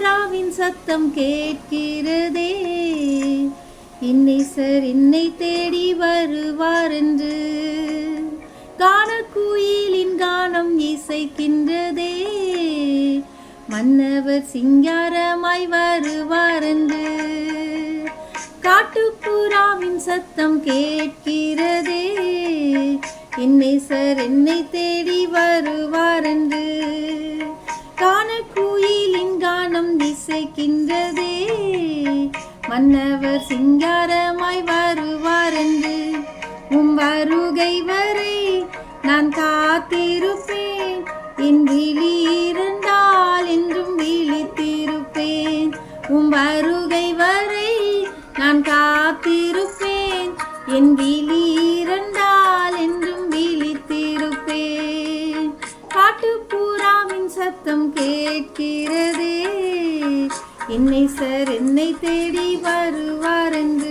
புறாவின் சத்தம் கேட்கிறதே. சார் என்னை தேடி வருவார் என்று கானக்குயிலின் கானம் இசைக்கின்றதே. மன்னவர் சிங்காரமாய் வருவார் என்று காட்டுப்புறாவின் சத்தம் கேட்கிறதே. என்னை சார் என்னை தேடி வருவார். வாய்க்கின்றதே மன்னவர் சிங்காரமாய் வருவார் என்று உம் வருகை வரை நான் காத்திருப்பேன். என் விழி இருந்தால் என்றும் விழித்திருப்பேன். உம் வருகை வரை நான் காத்திருப்பேன். என் விழி இருந்தால் என்றும் விழித்திருப்பேன். காட்டுப்புறாவின் சத்தம் கேட்கிறதே. என்னை சார் என்னை தேடி வருவார் என்று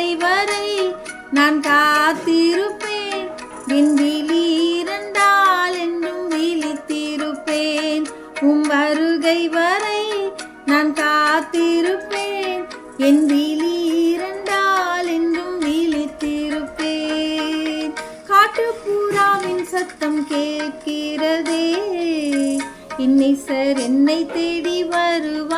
மாலை வரை நான் காத்திருப்பேன். என் விழி இரண்டால் என்றும் விழித்திருப்பேன். உம் வருகை வரை நான் காத்திருப்பேன். என் விழி இரண்டால் என்றும் விழித்திருப்பேன் காட்டுப்புறாவின் சத்தம் கேட்கிறதே. என்னை சார் என்னை தேடி வருவார்.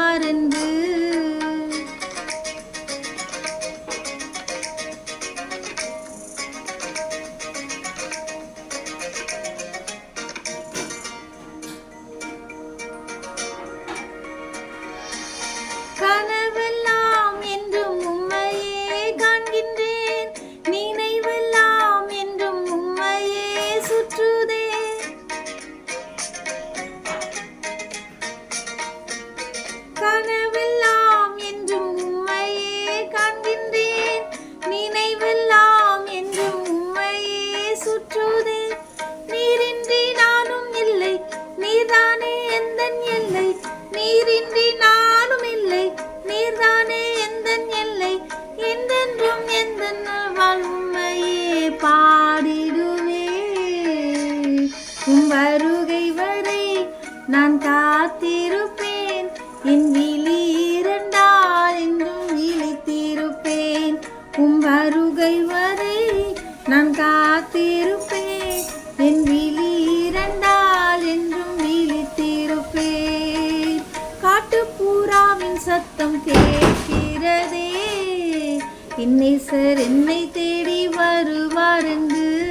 நீரின்றி நான் புறாவின் சத்தம் கேட்கிறதே. என்னை சார் என்னை தேடி வருவார் என்று.